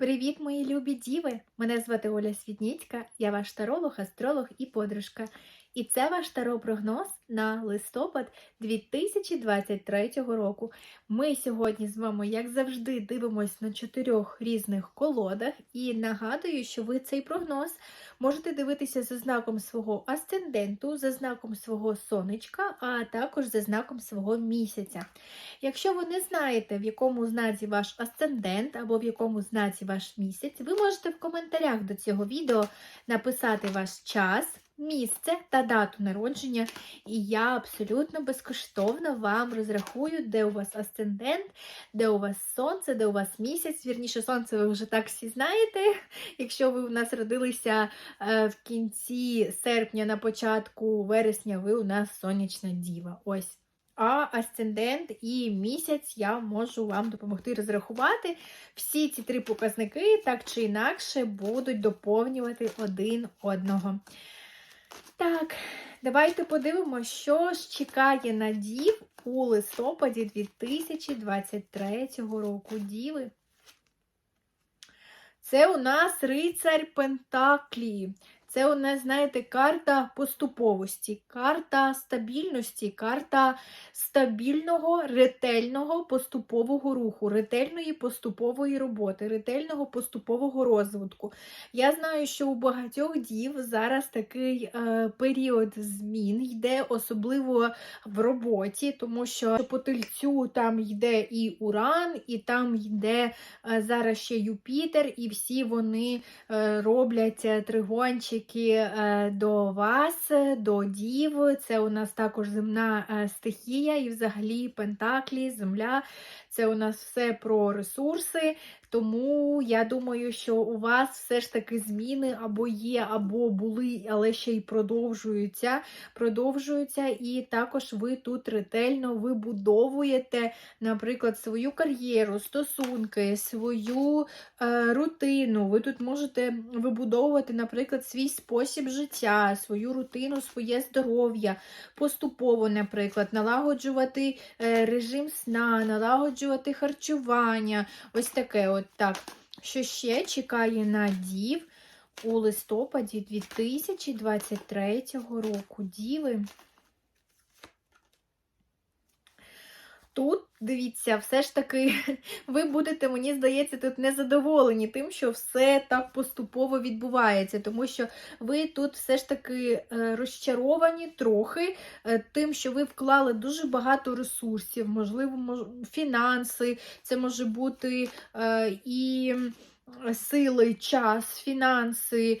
Привіт, мої любі діви! Мене звати Оля Світніцька, я ваш таролог, астролог і подружка. І це ваш таро-прогноз на листопад 2023 року. Ми сьогодні з вами, як завжди, дивимось на чотирьох різних колодах. І нагадую, що ви цей прогноз можете дивитися за знаком свого асценденту, за знаком свого сонечка, а також за знаком свого місяця. Якщо ви не знаєте, в якому знаці ваш асцендент або в якому знаці ваш місяць, ви можете в коментарях до цього відео написати ваш час, місце та дату народження, і я абсолютно безкоштовно вам розрахую, де у вас асцендент, де у вас сонце, де у вас місяць. Вірніше, сонце ви вже так всі знаєте. Якщо ви у нас родилися е, в кінці серпня, на початку вересня, ви у нас сонячна діва. Ось. А асцендент і місяць я можу вам допомогти розрахувати. Всі ці три показники так чи інакше будуть доповнювати один одного. Так, давайте подивимося, що ж чекає на дів у листопаді 2023 року. Діви. Це у нас рицарь Пентаклі. Це у нас, знаєте, карта поступовості, карта стабільності, карта стабільного, ретельного поступового руху, ретельної поступової роботи, ретельного поступового розвитку. Я знаю, що у багатьох дів зараз такий е, період змін йде, особливо в роботі, тому що по тельцю там йде і Уран, і там йде е, зараз ще Юпітер, і всі вони е, роблять е, тригончики е, до вас, до дів. Це у нас також земна е, стихія, і взагалі Пентаклі, земля. Це у нас все про ресурси. Тому я думаю, що у вас все ж таки зміни або є, або були, але ще й продовжуються. Продовжуються, і також ви тут ретельно вибудовуєте, наприклад, свою кар'єру, стосунки, свою е, рутину. Ви тут можете вибудовувати, наприклад, свій спосіб життя, свою рутину, своє здоров'я, поступово, наприклад, налагоджувати е, режим сна, налагоджувати харчування. Ось таке от так. Що ще чекає на дів у листопаді 2023 року? Діви. Тут, дивіться, все ж таки, ви будете, мені здається, тут незадоволені тим, що все так поступово відбувається, тому що ви тут все ж таки е, розчаровані трохи е, тим, що ви вклали дуже багато ресурсів, можливо, мож... фінанси, це може бути е, і сили, час, фінанси.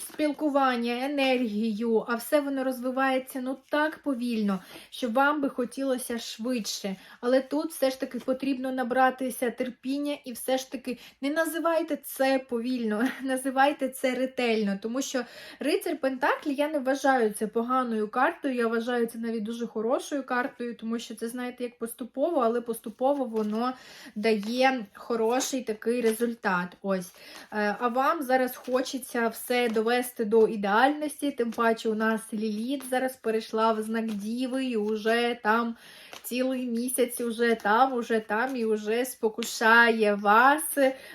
Спілкування, енергію, а все воно розвивається ну так повільно, що вам би хотілося швидше. Але тут все ж таки потрібно набратися терпіння і все ж таки не називайте це повільно, називайте це ретельно, тому що рицар Пентаклі я не вважаю це поганою картою, я вважаю це навіть дуже хорошою картою, тому що це, знаєте, як поступово, але поступово воно дає хороший такий результат. Ось. Е, А вам зараз хочеться все довести до ідеальності, тим паче у нас Ліліт зараз перейшла в знак Діви, і вже там цілий місяць, уже там, уже там, і вже спокушає вас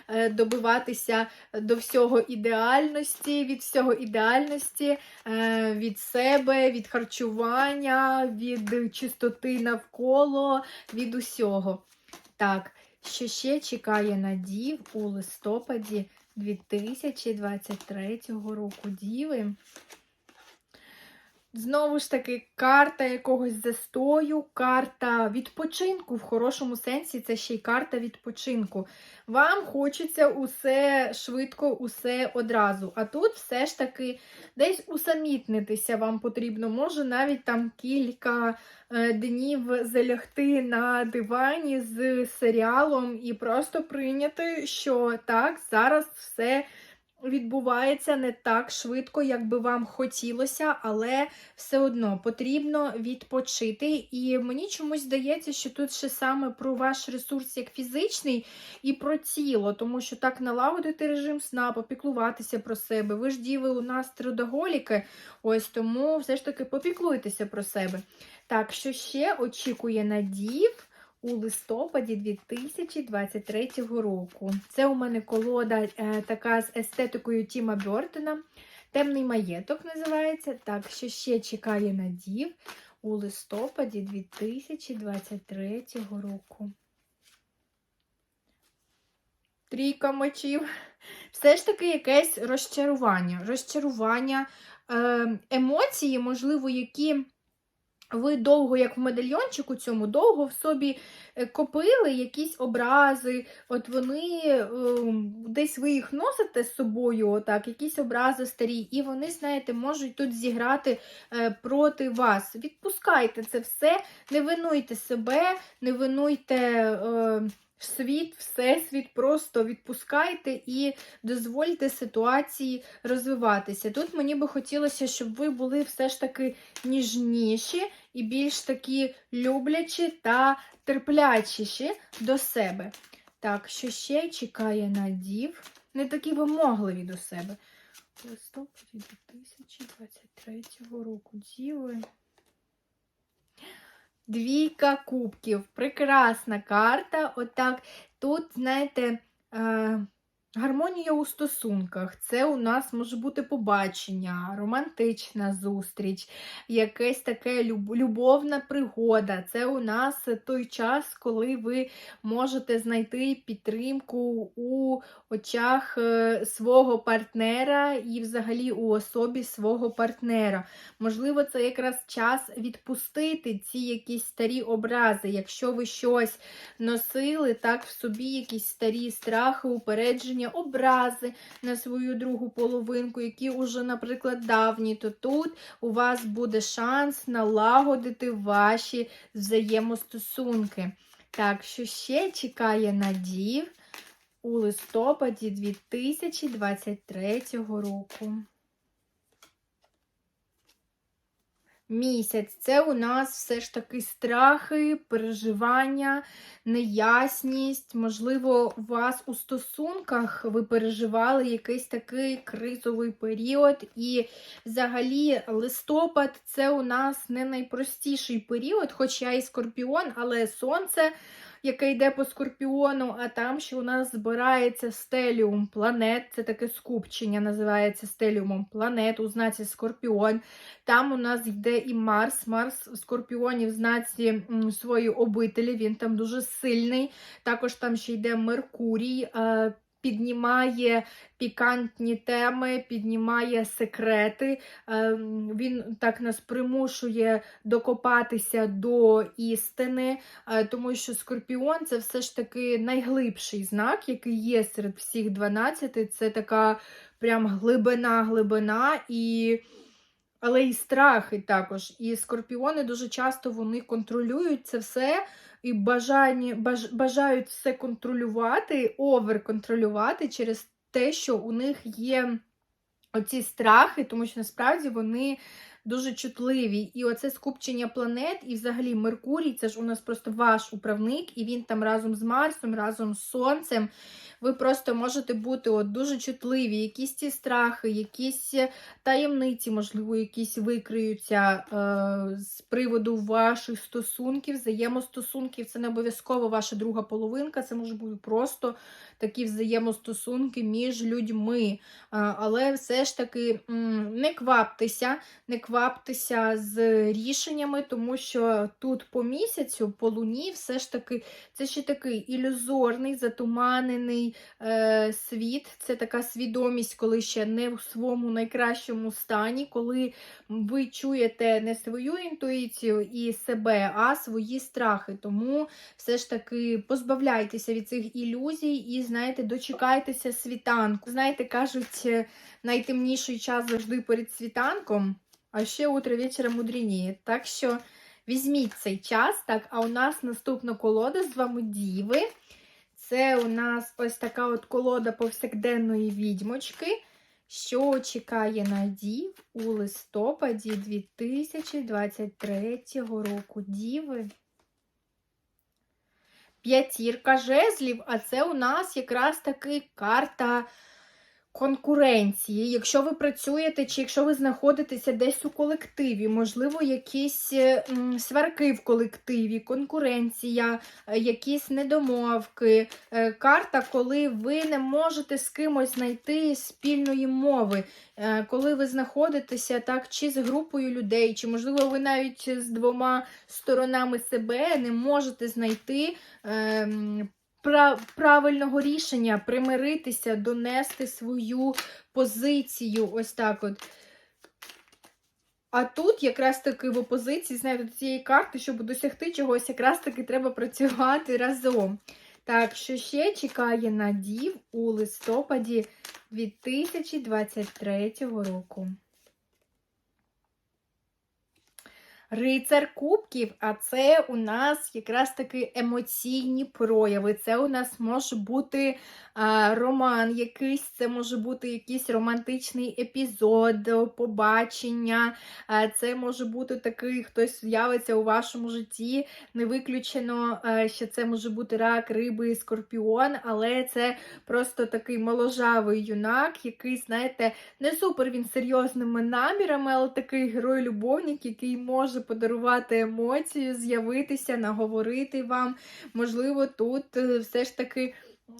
е, добиватися до всього ідеальності, від всього ідеальності, е, від себе, від харчування, від чистоти навколо, від усього. Так, що ще чекає на дів у листопаді 2023 року Діви. Знову ж таки, карта якогось застою, карта відпочинку в хорошому сенсі це ще й карта відпочинку. Вам хочеться усе швидко, усе одразу. А тут все ж таки десь усамітнитися вам потрібно. Може навіть там кілька е, днів залягти на дивані з серіалом і просто прийняти, що так, зараз все відбувається не так швидко, як би вам хотілося, але все одно потрібно відпочити. І мені чомусь здається, що тут ще саме про ваш ресурс як фізичний і про тіло, тому що так налагодити режим сна, попіклуватися про себе. Ви ж діви у нас трудоголіки, ось тому все ж таки попіклуйтеся про себе. Так, що ще очікує на дів у листопаді 2023 року. Це у мене колода е, така з естетикою Тіма Бьортона. Темний маєток називається. Так, що ще чекає надів у листопаді 2023 року. Трійка мечів. Все ж таки якесь розчарування. Розчарування, е, емоції, можливо, які ви довго, як в медальйончику цьому, довго в собі е, копили якісь образи, от вони е, десь ви їх носите з собою, отак, якісь образи старі, і вони, знаєте, можуть тут зіграти е, проти вас. Відпускайте це все, не винуйте себе, не винуйте. Світ, всесвіт, просто відпускайте і дозвольте ситуації розвиватися. Тут мені би хотілося, щоб ви були все ж таки ніжніші і більш такі люблячі та терплячіші до себе. Так, що ще чекає надів? Не такі вимогливі до себе. Листопаді 2023 року діви. Двійка кубків. Прекрасна карта. Отак. Тут, знаєте, е, гармонія у стосунках. Це у нас може бути побачення, романтична зустріч, якась люб- любовна пригода. Це у нас той час, коли ви можете знайти підтримку у очах е, свого партнера і взагалі у особі свого партнера. Можливо, це якраз час відпустити ці якісь старі образи. Якщо ви щось носили так в собі, якісь старі страхи, упередження, образи на свою другу половинку, які уже, наприклад, давні, то тут у вас буде шанс налагодити ваші взаємостосунки. Так, що ще чекає надів у листопаді 2023 року. Місяць це у нас все ж таки страхи, переживання, неясність. Можливо, у вас у стосунках ви переживали якийсь такий кризовий період. І взагалі листопад це у нас не найпростіший період, хоч я і скорпіон, але сонце яке йде по скорпіону, а там ще у нас збирається стеліум планет. Це таке скупчення, називається стеліумом планет у знаці Скорпіон. Там у нас йде і Марс. Марс в Скорпіоні в знаці своєї обителі, він там дуже сильний. Також там ще йде Меркурій. Піднімає пікантні теми, піднімає секрети. Ем, він так нас примушує докопатися до істини, е, тому що Скорпіон це все ж таки найглибший знак, який є серед всіх 12. Це така прям глибина, глибина і. Але і страхи також. І скорпіони дуже часто вони контролюють це все і бажання, баж, бажають все контролювати, оверконтролювати через те, що у них є оці страхи, тому що насправді вони дуже чутливі. І оце скупчення планет, і взагалі Меркурій, це ж у нас просто ваш управник, і він там разом з Марсом, разом з Сонцем ви просто можете бути от дуже чутливі, якісь ці страхи, якісь таємниці, можливо, якісь викриються е, з приводу ваших стосунків, взаємостосунків. Це не обов'язково ваша друга половинка, це може бути просто такі взаємостосунки між людьми. Е, але все ж таки не кваптеся, не кваптеся з рішеннями, тому що тут по місяцю, по луні, все ж таки це ще такий ілюзорний, затуманений е, світ, це така свідомість, коли ще не в своєму найкращому стані, коли ви чуєте не свою інтуїцію і себе, а свої страхи. Тому все ж таки позбавляйтеся від цих ілюзій і, знаєте, дочекайтеся світанку. Знаєте, кажуть, найтемніший час завжди перед світанком, а ще утро вечора мудрініє. Так що. Візьміть цей час, так, а у нас наступна колода з вами Діви. Це у нас ось така от колода повсякденної відьмочки, що чекає на дів у листопаді 2023 року. Діви. П'ятірка жезлів, а це у нас якраз таки карта конкуренції. Якщо ви працюєте, чи якщо ви знаходитеся десь у колективі, можливо, якісь е, сварки в колективі, конкуренція, е, якісь недомовки. Е, Карта, коли ви не можете з кимось знайти спільної мови, коли ви знаходитеся так, чи з групою людей, чи, можливо, ви навіть з двома сторонами себе не можете знайти. Пра- правильного рішення примиритися, донести свою позицію. Ось так от. А тут якраз таки в опозиції, знаєте, до цієї карти, щоб досягти чогось, якраз таки треба працювати разом. Так, що ще чекає на дів у листопаді 2023 року? Рицар кубків, а це у нас якраз таки емоційні прояви. Це у нас може бути а, роман якийсь, це може бути якийсь романтичний епізод, побачення. А, це може бути такий, хтось з'явиться у вашому житті. Не виключено, а, що це може бути рак, риби, скорпіон, але це просто такий моложавий юнак, який, знаєте, не супер він серйозними намірами, але такий герой-любовник, який може подарувати емоцію, з'явитися, наговорити вам. Можливо, тут е, все ж таки.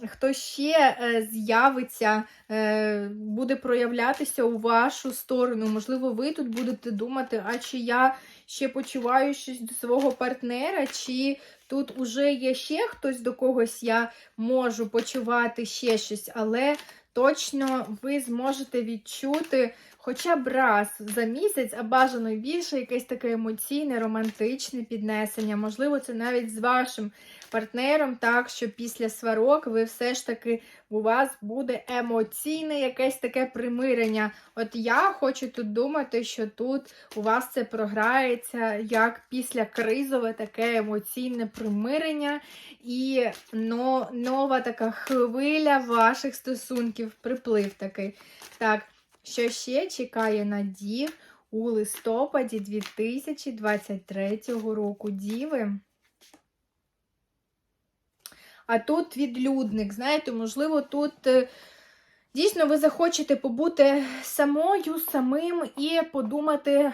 Хто ще е, з'явиться, е, буде проявлятися у вашу сторону. Можливо, ви тут будете думати, а чи я ще почуваю щось до свого партнера, чи тут уже є ще хтось, до когось я можу почувати ще щось, але точно ви зможете відчути хоча б раз за місяць, а бажано більше, якесь таке емоційне, романтичне піднесення. Можливо, це навіть з вашим партнером, так що після сварок ви все ж таки у вас буде емоційне якесь таке примирення. От я хочу тут думати, що тут у вас це програється як після кризове таке емоційне примирення і но, нова така хвиля ваших стосунків, приплив такий. Так, що ще чекає на дів у листопаді 2023 року Діви? А тут відлюдник, знаєте, можливо, тут е, дійсно ви захочете побути самою, самим і подумати,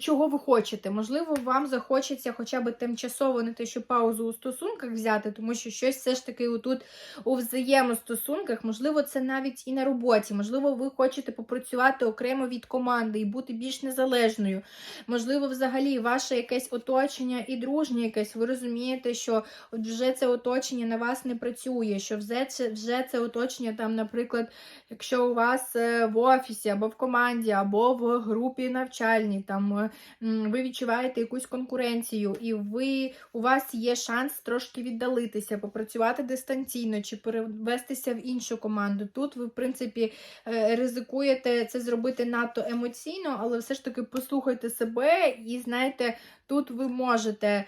чого ви хочете. Можливо, вам захочеться хоча б тимчасово не те, що паузу у стосунках взяти, тому що щось все ж таки тут у взаємостосунках, можливо, це навіть і на роботі. Можливо, ви хочете попрацювати окремо від команди і бути більш незалежною. Можливо, взагалі, ваше якесь оточення і дружнє якесь, ви розумієте, що вже це оточення на вас не працює, що вже це, вже це оточення, там, наприклад, якщо у вас е, в офісі або в команді, або в групі навчальній, там е, ви відчуваєте якусь конкуренцію, і ви, у вас є шанс трошки віддалитися, попрацювати дистанційно чи перевестися в іншу команду. Тут ви, в принципі, е, ризикуєте це зробити надто емоційно, але все ж таки послухайте себе і знаєте, тут ви можете.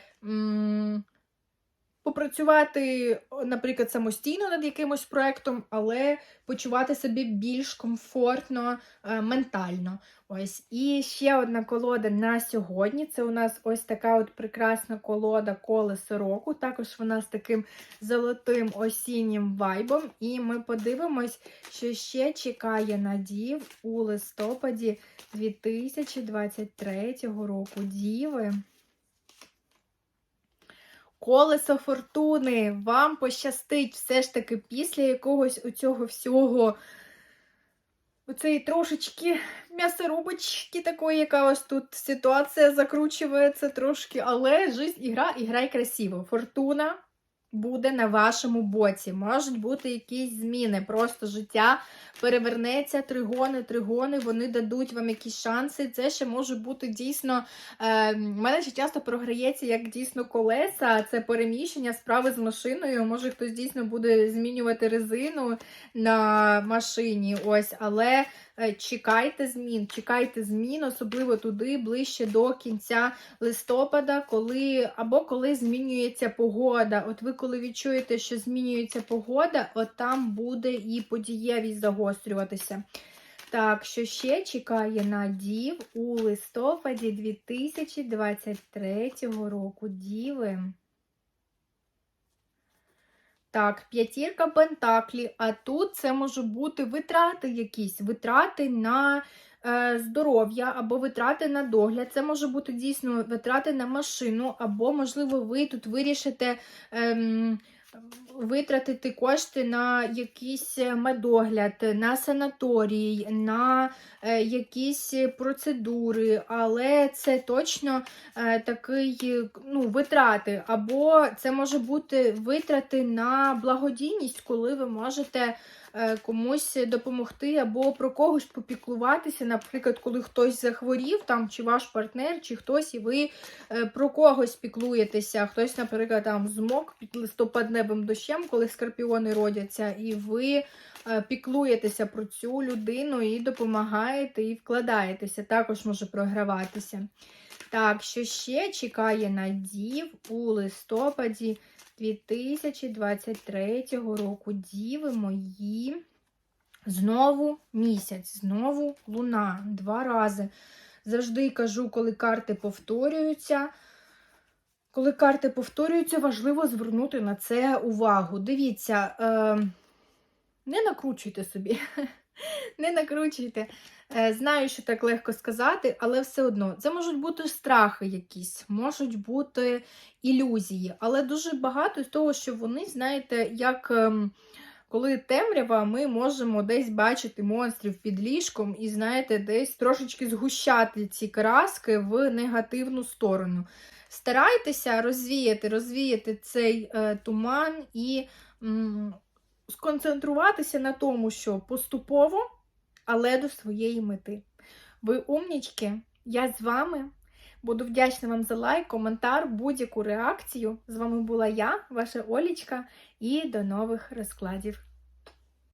Попрацювати, наприклад, самостійно над якимось проєктом, але почувати себе більш комфортно е, ментально. Ось. І ще одна колода на сьогодні. Це у нас ось така от прекрасна колода колесо року. Також вона з таким золотим осіннім вайбом. І ми подивимось, що ще чекає на дів у листопаді 2023 року. Діви. Колесо фортуни. Вам пощастить все ж таки після якогось у цього всього. оцей трошечки м'ясорубочки такої, яка ось тут ситуація закручується трошки, але жизнь ігра грай красиво. Фортуна буде на вашому боці. Можуть бути якісь зміни. Просто життя перевернеться, тригони, тригони, вони дадуть вам якісь шанси. Це ще може бути дійсно. Е, в мене ще часто програється як дійсно колеса, це переміщення справи з машиною. Може хтось дійсно буде змінювати резину на машині. Ось, але чекайте змін, чекайте змін, особливо туди, ближче до кінця листопада, коли або коли змінюється погода. От ви коли відчуєте, що змінюється погода, от там буде і подієвість загострюватися. Так, що ще чекає на дів у листопаді 2023 року. Діви. Так, п'ятірка пентаклі, а тут це можуть бути витрати якісь, витрати на е, здоров'я або витрати на догляд. Це може бути дійсно витрати на машину, або, можливо, ви тут вирішите. Ем, Витратити кошти на якийсь медогляд, на санаторій, на е, якісь процедури, але це точно е, такий е, ну, витрати, або це може бути витрати на благодійність, коли ви можете е, комусь допомогти, або про когось попіклуватися. Наприклад, коли хтось захворів, там чи ваш партнер, чи хтось, і ви е, про когось піклуєтеся. Хтось, наприклад, там змок під листопадневим дощем, коли скорпіони родяться, і ви е, піклуєтеся про цю людину і допомагаєте, і вкладаєтеся. Також може програватися. Так, що ще чекає на дів у листопаді 2023 року? Діви мої. Знову місяць, знову луна. Два рази. Завжди кажу, коли карти повторюються. Коли карти повторюються, важливо звернути на це увагу. Дивіться, е, не накручуйте собі. Не накручуйте. Е, Знаю, що так легко сказати, але все одно це можуть бути страхи якісь, можуть бути ілюзії, але дуже багато з того, що вони, знаєте, як ем, коли темрява, ми можемо десь бачити монстрів під ліжком і, знаєте, десь трошечки згущати ці краски в негативну сторону. Старайтеся розвіяти, розвіяти цей е, туман і сконцентруватися на тому, що поступово, але до своєї мети. Ви умнічки, я з вами. Буду вдячна вам за лайк, коментар, будь-яку реакцію. З вами була я, ваша Олічка, і до нових розкладів.